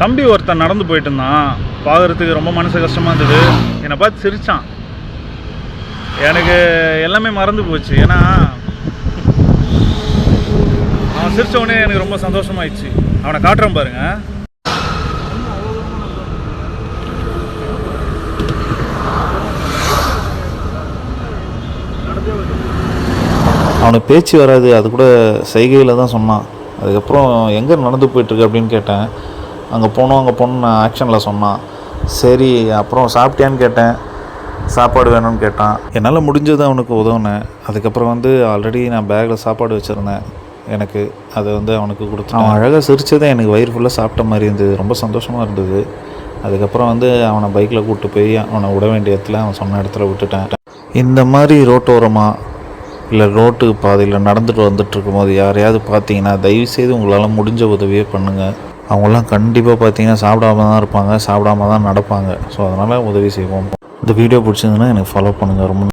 தம்பி ஒருத்தன் நடந்து போயிட்டு இருந்தான் பார்க்குறதுக்கு ரொம்ப மனசு கஷ்டமாக இருந்தது. என்னை பார்த்து சிரித்தான் எனக்கு எல்லாமே மறந்து போச்சு. ஏன்னா அவன் சிரிச்ச உடனே எனக்கு ரொம்ப சந்தோஷமாயிடுச்சு. அவனை காட்டுறேன் பாருங்க. அவனுக்கு பேச்சு வராது. அது கூட செய்கையில் தான் சொன்னான். அதுக்கப்புறம் எங்கே நடந்து போயிட்டுருக்கு அப்படின்னு கேட்டேன். அங்கே போனோம் அங்கே போகணும் நான் ஆக்ஷனில் சொன்னான். சரி அப்புறம் சாப்பிட்டியான்னு கேட்டேன். சாப்பாடு வேணும்னு கேட்டான். என்னால் முடிஞ்சது அவனுக்கு உதவுனேன். அதுக்கப்புறம் வந்து ஆல்ரெடி நான் பேக்கில் சாப்பாடு வச்சுருந்தேன். எனக்கு அதை வந்து அவனுக்கு கொடுத்தேன் அவன் அழகாக சிரிச்சதே எனக்கு வயிறு ஃபுல்லாக சாப்பிட்ட மாதிரி இருந்தது. ரொம்ப சந்தோஷமாக இருந்தது. அதுக்கப்புறம் வந்து அவனை பைக்கில் கூப்பிட்டு போய் அவனை விட வேண்டிய இடத்துல அவன் சொன்ன இடத்துல விட்டுட்டேன். இந்த மாதிரி ரோட்டோரமாக இல்லை ரோட்டு பாதையில் நடந்துட்டு வந்துட்டு இருக்கும்போது யாரையாவது பார்த்தீங்கன்னா தயவுசெய்து உங்களால் முடிஞ்ச உதவியே பண்ணுங்கள் அவங்களாம் கண்டிப்பாக பார்த்தீங்கன்னா சாப்பிடாம தான் இருப்பாங்க சாப்பிடாம தான் நடப்பாங்க. ஸோ அதனால் உதவி செய்வோம். இந்த வீடியோ பிடிச்சிருந்ததுன்னா எனக்கு ஃபாலோ பண்ணுங்கள் ரொம்ப